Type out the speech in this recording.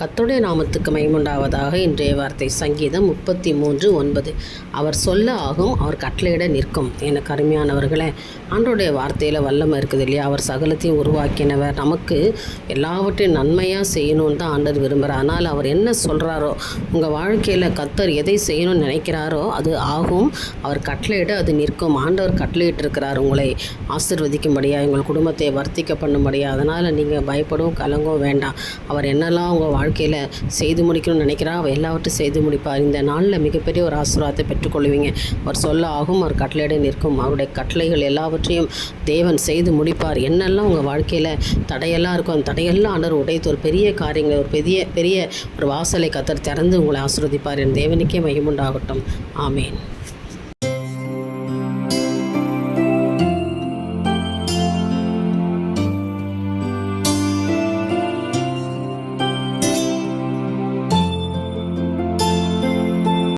கத்தோடைய நாமத்துக்கு மைமுண்டாவதாக இன்றைய வார்த்தை சங்கீதம் முப்பத்தி மூன்று ஒன்பது. அவர் சொல்ல ஆகும் அவர் கட்டளையிட நிற்கும். எனக்கு அருமையானவர்களே ஆண்டோடைய வார்த்தையில் வல்லமை இருக்குது இல்லையா? அவர் சகலத்தையும் உருவாக்கினவர். நமக்கு எல்லாவற்றையும் நன்மையாக செய்யணும்னு தான் ஆண்டர் விரும்புகிறார் ஆனால் அவர் என்ன சொல்கிறாரோ உங்கள் வாழ்க்கையில் கத்தர் எதை செய்யணும்னு நினைக்கிறாரோ அது ஆகும். அவர் கட்டளையிட அது நிற்கும். ஆண்டவர் கட்டளையிட்டு இருக்கிறார் உங்களை ஆசிர்வதிக்கும்படியா உங்கள் குடும்பத்தை வர்த்திக்க பண்ணும்படியா. அதனால் நீங்கள் பயப்படவும் கலங்கவும் வேண்டாம். அவர் என்னெல்லாம் உங்கள் வாழ்க்கையில் செய்து முடிக்கணும்னு நினைக்கிறா. அவள் எல்லாவற்றையும் செய்து முடிப்பார் இந்த நாளில் மிகப்பெரிய ஒரு ஆசீர்வாதத்தை பெற்றுக்கொள்வீங்க. அவர் சொல்ல ஆகும் அவர் கட்டளையிட நிற்கும். அவருடைய கட்டளைகள் எல்லாவற்றையும் தேவன் செய்து முடிப்பார். என்னெல்லாம் உங்கள் வாழ்க்கையில் தடையெல்லாம் இருக்கும் அந்த தடையெல்லாம் ஆண்டவர் உடைத்து ஒரு பெரிய காரியங்கள் ஒரு பெரிய பெரிய ஒரு வாசலை கத்தர் திறந்து உங்களை ஆசீர்வதிப்பார். என் தேவனுக்கே மையமுண்டாகட்டும் ஆமேன்.